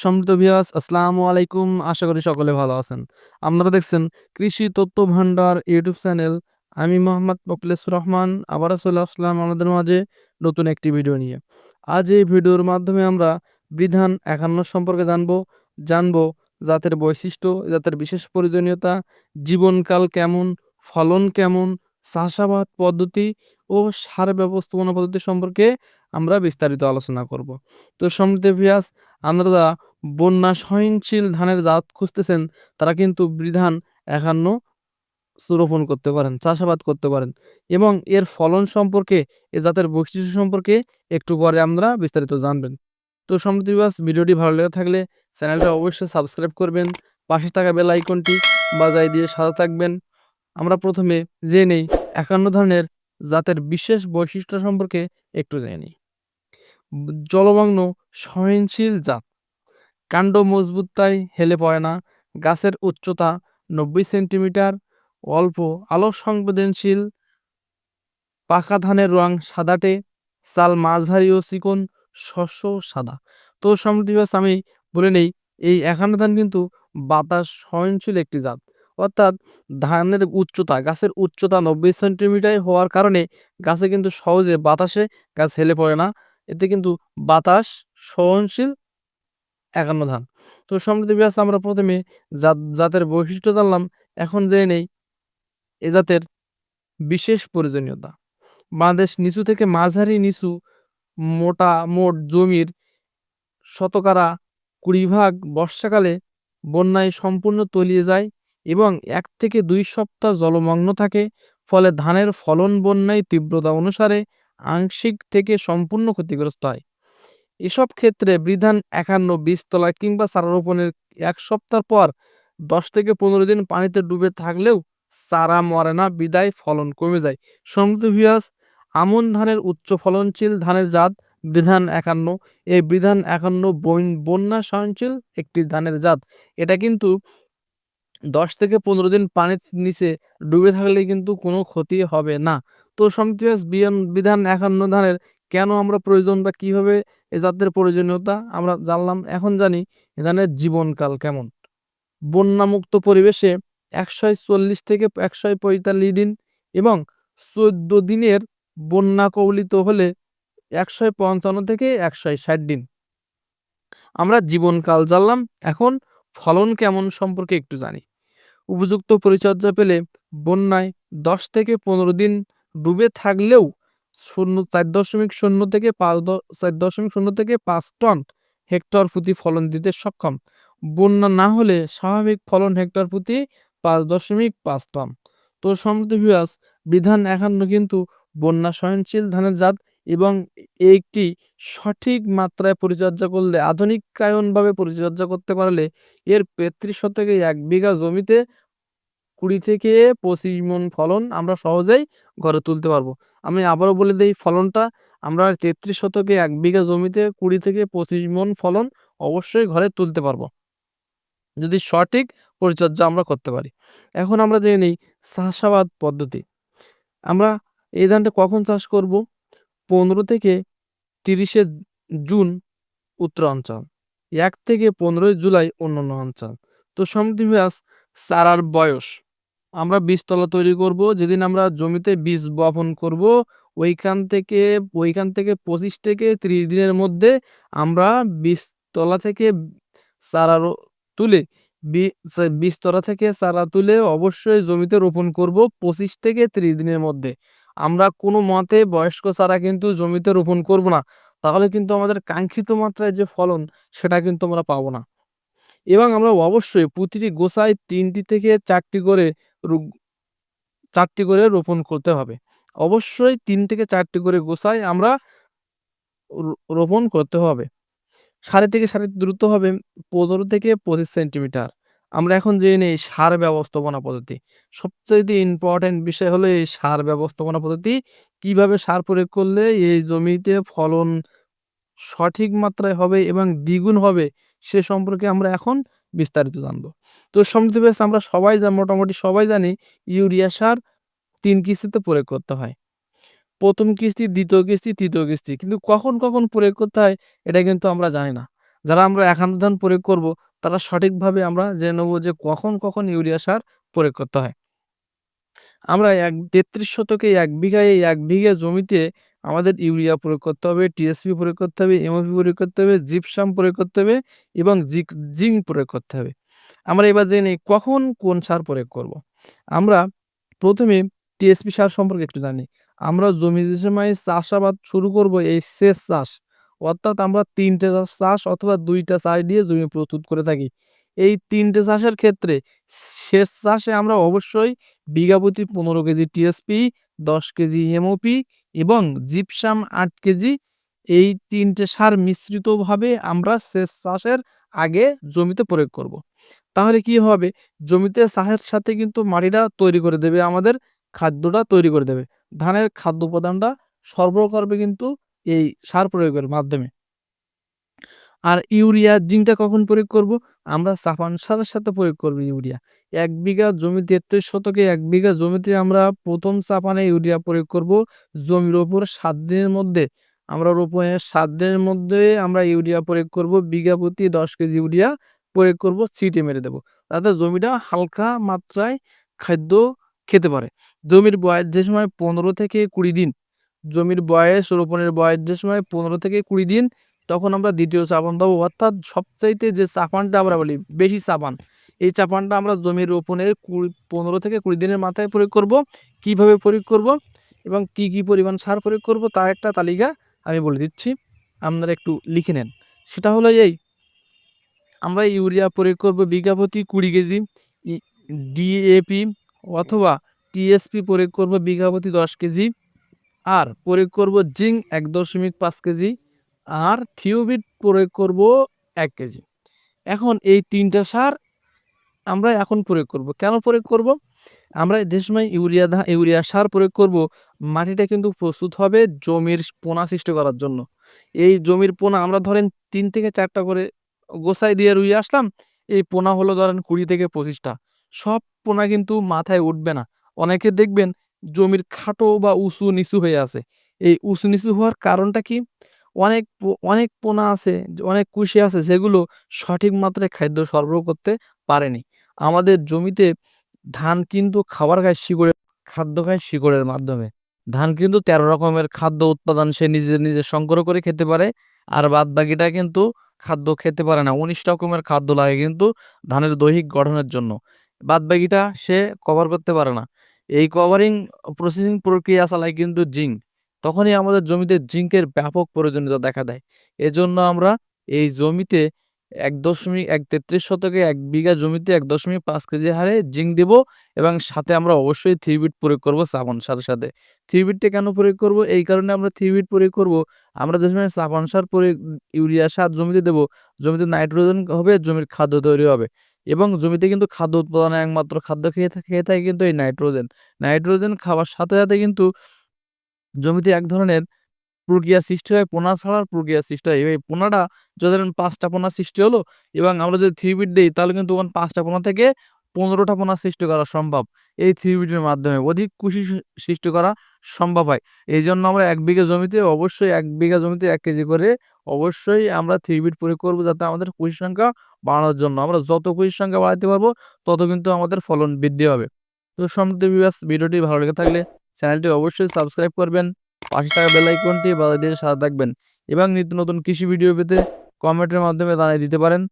সম্মানিত ভিউয়ার্স আসসালামু আলাইকুম। আশা করি সকলে ভালো আছেন। আপনারা দেখছেন কৃষি তথ্য ভান্ডার ইউটিউব চ্যানেল। আমি মোহাম্মদ মোকলেসুর রহমান আবার চলে আসলাম আমাদের মাঝে নতুন একটি ভিডিও নিয়ে। আজ এই ভিডিওর মাধ্যমে আমরা বিধান একান্ন সম্পর্কে জানব। জানব জাতের বৈশিষ্ট্য, জাতের বিশেষ প্রয়োজনীয়তা, জীবনকাল কেমন, ফলন কেমন, চাষাবাদ পদ্ধতি ও সার ব্যবস্থাপনা পদ্ধতি সম্পর্কে আমরা বিস্তারিত আলোচনা করব। তো সম্মিত ভিয়াস আপনারা বন্যা সহনশীল ধানের জাত খুঁজতেছেন, তারা কিন্তু বিধান একান্ন রোপণ করতে পারেন, চাষাবাদ করতে পারেন এবং এর ফলন সম্পর্কে, এ জাতের বৈশিষ্ট্য সম্পর্কে একটু পরে আমরা বিস্তারিত জানবেন। তো সম্প্রতি বাস ভিডিওটি ভালো লেগে থাকলে চ্যানেলটা অবশ্যই সাবস্ক্রাইব করবেন, পাশে থাকা বেল আইকনটি বাজাই দিয়ে সাদা থাকবেন। আমরা প্রথমে জেনে নেই একান্ন ধরনের জাতের বিশেষ বৈশিষ্ট্য সম্পর্কে একটু জেনে নিই। জলমগ্ন সহনশীল জাত। কাণ্ড মজবুত তাই হেলে পড়ে না। গাছের উচ্চতা নব্বই সেন্টিমিটার, অল্প আলো সংবেদনশীল পাকা ধানের রং সাদাটে, চাল মাঝারি ও চিকন শস্য সাদা। তো সমৃদ্ধিবাস আমি বলে নেই, এই একান্ন ধান কিন্তু বাতাস সহনশীল একটি জাত। অর্থাৎ ধানের উচ্চতা, গাছের উচ্চতা নব্বই সেন্টিমিটার হওয়ার কারণে গাছে কিন্তু সহজে বাতাসে গাছ হেলে পড়ে না। এতে কিন্তু বাতাস সহনশীল একান্ন ধান। তো সমৃদ্ধ বিয়াস আমরা প্রথমে জাত, জাতের বৈশিষ্ট্য জানলাম, এখন জেনে নেই এ জাতের বিশেষ প্রয়োজনীয়তা। বাংলাদেশ নিচু থেকে মাঝারি নিচু মোটা মোট জমির শতকরা কুড়ি ভাগ বর্ষাকালে বন্যায় সম্পূর্ণ তলিয়ে যায় এবং এক থেকে দুই সপ্তাহ জলমগ্ন থাকে, ফলে ধানের ফলন বন্যায় তীব্রতা অনুসারে আংশিক থেকে সম্পূর্ণ ক্ষতিগ্রস্ত হয়। এসব ক্ষেত্রে বিধান একান্ন বীজতলা কিংবা চারা রোপণের এক সপ্তাহ পর দশ থেকে পনেরো দিন পানিতে ডুবে থাকলেও চারা মরে না, বিদায় ফলন কমে যায়। সমৃদ্ধ ভিয়াস আমন ধানের উচ্চ ফলনশীল ধানের জাত বিধান একান্ন। এই বিধান একান্ন বন্যা সহনশীল একটি ধানের জাত। এটা কিন্তু দশ থেকে পনেরো দিন পানির নিচে ডুবে থাকলে কিন্তু কোনো ক্ষতি হবে না। তো সমৃদ্ধ বিধান একান্ন ধানের কেন আমরা প্রয়োজন বা কীভাবে এ জাতের প্রয়োজনীয়তা আমরা জানলাম। এখন জানি এ জীবনকাল কেমন। বন্যামুক্ত পরিবেশে একশো চল্লিশ থেকে একশো পঁয়তাল্লিশ দিন এবং চোদ্দ দিনের বন্যা কবলিত হলে একশো পঞ্চান্ন থেকে একশো ষাট দিন। আমরা জীবনকাল জানলাম, এখন ফলন কেমন সম্পর্কে একটু জানি। উপযুক্ত পরিচর্যা পেলে বন্যায় দশ থেকে পনেরো দিন ডুবে থাকলেও শূন্য, চার দশমিক শূন্য থেকে পাঁচ চার দশমিক শূন্য থেকে পাঁচ টন হেক্টর প্রতি ফলন দিতে সক্ষম। বন্যা না হলে স্বাভাবিক ফলন হেক্টর প্রতি পাঁচ দশমিক পাঁচ টন। তো সমৃদ্ধ বিভাস বিধান একান্ন কিন্তু বন্যা সহনশীল ধানের জাত এবং একটি সঠিক মাত্রায় পরিচর্যা করলে আধুনিকায়নভাবে পরিচর্যা করতে পারলে এর পেত্রিশ শতকে এক বিঘা জমিতে কুড়ি থেকে পঁচিশ মন ফলন আমরা সহজেই ঘরে তুলতে পারব। আমি আবারও বলে দিই ফলনটা, আমরা তেত্রিশ শতকে এক বিঘা জমিতে কুড়ি থেকে পঁচিশ মন ফলন অবশ্যই ঘরে তুলতে পারব। যদি সঠিক পরিচর্যা আমরা করতে পারি। এখন আমরা জেনে নিই চাষাবাদ পদ্ধতি। আমরা এই ধানটা কখন চাষ করব? পনেরো থেকে তিরিশে জুন উত্তরাঞ্চল এক থেকে পনেরোই জুলাই অন্যান্য অঞ্চল। তো সমৃদ্ধি চারার বয়স আমরা বীজতলা তৈরি করব, যেদিন আমরা জমিতে বীজ বপন করব, ওইখান থেকে ওইখান থেকে পঁচিশ থেকে ত্রিশ দিনের মধ্যে আমরা বীজতলা থেকে চারা তুলে বীজতলা থেকে চারা তুলে অবশ্যই জমিতে রোপণ করব পঁচিশ থেকে ত্রিশ দিনের মধ্যে। আমরা কোনো মতে বয়স্ক চারা কিন্তু জমিতে রোপণ করব না, তাহলে কিন্তু আমাদের কাঙ্ক্ষিত মাত্রায় যে ফলন সেটা কিন্তু আমরা পাবো না। এবং আমরা অবশ্যই প্রতিটি গোছায় তিনটি থেকে চারটি করে চারটি করে রোপণ করতে হবে। অবশ্যই তিন থেকে চারটি করে গোছায় আমরা রোপণ করতে হবে। সাড়ে থেকে সাড়ে দ্রুত হবে পনেরো থেকে পঁচিশ সেন্টিমিটার। আমরা এখন জেনে নেই সার ব্যবস্থাপনা পদ্ধতি। সবচেয়ে ইম্পর্টেন্ট বিষয় হলো এই সার ব্যবস্থাপনা পদ্ধতি। কীভাবে সার প্রয়োগ করলে এই জমিতে ফলন সঠিক মাত্রায় হবে এবং দ্বিগুণ হবে সে সম্পর্কে আমরা এখন বিস্তারিত জানব। তো সমৃদ্ধি সমৃদ্ধ আমরা সবাই মোটামুটি সবাই জানি, ইউরিয়া সার তিন কিস্তিতে প্রয়োগ করতে হয়। প্রথম কিস্তি, দ্বিতীয় কিস্তি, তৃতীয় কিস্তি। কিন্তু কখন কখন প্রয়োগ করতে হয়, এটা কিন্তু আমরা জানি না। যারা আমরা একান্ত ধান প্রয়োগ করব, তারা সঠিকভাবে আমরা জেনে নেব যে কখন কখন ইউরিয়া সার প্রয়োগ করতে হয়। আমরা এক, তেত্রিশ শতকে এক বিঘায়, এক বিঘা জমিতে আমাদের ইউরিয়া প্রয়োগ করতে হবে টিএসপি প্রয়োগ করতে হবে এমওপি প্রয়োগ করতে হবে, জিপসাম প্রয়োগ করতে হবে এবং জিক, জিঙ্ক প্রয়োগ করতে হবে। আমরা এবার জেনে কখন কোন সার প্রয়োগ করব। আমরা প্রথমে টিএসপি সার সম্পর্কে একটু জানি। আমরা জমি সময় চাষাবাদ শুরু করব এই সেচ চাষ। অর্থাৎ আমরা তিনটে চাষ অথবা দুইটা চাষ দিয়ে জমি প্রস্তুত করে থাকি। এই তিনটে চাষের ক্ষেত্রে সেচ চাষে আমরা অবশ্যই বিঘা প্রতি পনেরো কেজি টিএসপি দশ কেজি এমওপি এবং জিপসাম আট কেজি। এই তিনটে সার মিশ্রিতভাবে আমরা সেচ চাষের আগে জমিতে প্রয়োগ করব। তাহলে কি হবে? জমিতে চাষের সাথে কিন্তু মাটিটা তৈরি করে দেবে, আমাদের খাদ্যটা তৈরি করে দেবে। ধানের খাদ্য উপাদানটা সরবরাহ করবে কিন্তু এই সার প্রয়োগের মাধ্যমে। আর ইউরিয়া জিঙ্কটা কখন প্রয়োগ করব? আমরা চাপান সারের সাথে প্রয়োগ করব ইউরিয়া। এক বিঘা জমি তেত্রিশ শতকে এক বিঘা জমিতে আমরা প্রথম চাপানে ইউরিয়া প্রয়োগ করব জমির ওপর সাত দিনের মধ্যে। আমরা রোপণের সাত দিনের মধ্যে আমরা ইউরিয়া প্রয়োগ করব, বিঘা প্রতি দশ কেজি ইউরিয়া প্রয়োগ করব, ছিটে মেরে দেব। তাতে জমিটা হালকা মাত্রায় খাদ্য খেতে পারে। জমির বয়স যে সময় পনেরো থেকে কুড়ি দিন, জমির বয়স রোপণের বয়স যে সময় পনেরো থেকে কুড়ি দিন তখন আমরা দ্বিতীয় চাপান দেবো অর্থাৎ সবচাইতে যে চাপানটা আমরা বলি, বেশি চাপান, এই চাপানটা আমরা জমির রোপণের কুড়ি, পনেরো থেকে কুড়ি দিনের মাথায় প্রয়োগ করব। কীভাবে প্রয়োগ করব এবং কি কি পরিমাণ সার প্রয়োগ করব তার একটা তালিকা আমি বলে দিচ্ছি। আপনারা একটু লিখে নেন। সেটা হলো এই, আমরা ইউরিয়া প্রয়োগ করব বিঘা প্রতি কুড়ি কেজি ডিএপি অথবা টিএসপি প্রয়োগ করব বিঘা প্রতি দশ কেজি, আর প্রয়োগ করব জিঙ্ক এক দশমিক পাঁচ কেজি আর থিওবিট প্রয়োগ করব এক কেজি। এখন এই তিনটা সার আমরা এখন প্রয়োগ করব। কেন প্রয়োগ করব? আমরা যে সময় ইউরিয়া ইউরিয়া সার প্রয়োগ করব, মাটিটা কিন্তু প্রস্তুত হবে জমির পোনা সৃষ্টি করার জন্য। এই জমির পোনা আমরা ধরেন তিন থেকে চারটা করে গোসাই দিয়ে রুইয়ে আসলাম, এই পোনা হলো ধরেন কুড়ি থেকে পঁচিশটা। সব পোনা কিন্তু মাথায় উঠবে না। অনেকে দেখবেন জমির খাটো বা উঁচু নিচু হয়ে আছে। এই উঁচু নিচু হওয়ার কারণটা কি? অনেক অনেক পোনা আছে, অনেক কুশি আছে যেগুলো সঠিক মাত্রায় খাদ্য সরবরাহ করতে পারেনি। আমাদের জমিতে ধান কিন্তু খাবার খায় শিকড়ের, খাদ্য খায় শিকড়ের মাধ্যমে। ধান কিন্তু তেরো রকমের খাদ্য উৎপাদন সে নিজে নিজে সংগ্রহ করে খেতে পারে, আর বাদ বাকিটা কিন্তু খাদ্য খেতে পারে না। উনিশ রকমের খাদ্য লাগে কিন্তু ধানের দৈহিক গঠনের জন্য। বাদ বাকিটা সে কভার করতে পারে না। এই কভারিং প্রসেসিং প্রক্রিয়া চালায় কিন্তু জিঙ্ক। তখনই আমাদের জমিতে জিঙ্কের ব্যাপক প্রয়োজনীয়তা দেখা দেয়। এজন্য আমরা এই জমিতে এক দশমিক এক তেত্রিশ শতকে এক বিঘা জমিতে এক দশমিক পাঁচ কেজি হারে জিঙ্ক দেব এবং সাথে আমরা অবশ্যই থ্রিবিট প্রয়োগ করব সাবান সাথে। সাথে থ্রিবিটটা কেন প্রয়োগ করব? এই কারণে আমরা থ্রিবিট প্রয়োগ করব। আমরা যে সময় সাবান সার প্রয়োগ, ইউরিয়া সার জমিতে দেব, জমিতে নাইট্রোজেন হবে, জমির খাদ্য তৈরি হবে এবং জমিতে কিন্তু খাদ্য উৎপাদনে একমাত্র খাদ্য খেয়ে খেয়ে থাকে কিন্তু এই নাইট্রোজেন। নাইট্রোজেন খাওয়ার সাথে সাথে কিন্তু জমিতে এক ধরনের প্রক্রিয়া সৃষ্টি হয়, পোনা ছাড়ার প্রক্রিয়া সৃষ্টি হয়। এই পোনাটা যদি পাঁচটা পোনা সৃষ্টি হলো এবং আমরা যদি থ্রি বিট দিই, তাহলে কিন্তু ওখানে পাঁচটা পোনা থেকে পনেরোটা পোনা সৃষ্টি করা সম্ভব। এই থ্রি বিটের মাধ্যমে অধিক কুশি সৃষ্টি করা সম্ভব হয়। এই জন্য আমরা এক বিঘা জমিতে অবশ্যই এক বিঘা জমিতে এক কেজি করে অবশ্যই আমরা থ্রি বিট প্রয়োগ করব যাতে আমাদের কুশির সংখ্যা বাড়ানোর জন্য। আমরা যত কুশির সংখ্যা বাড়াতে পারব, তত কিন্তু আমাদের ফলন বৃদ্ধি হবে। তো সমৃদ্ধ ভিডিওটি ভালো লেগে থাকলে চ্যানেলটি অবশ্যই সাবস্ক্রাইব করবেন, পাশে থাকা বেল আইকনটি বাজার দিয়ে সাথে থাকবেন এবং নিত্য নতুন কৃষি ভিডিও পেতে কমেন্টের মাধ্যমে জানিয়ে দিতে পারেন।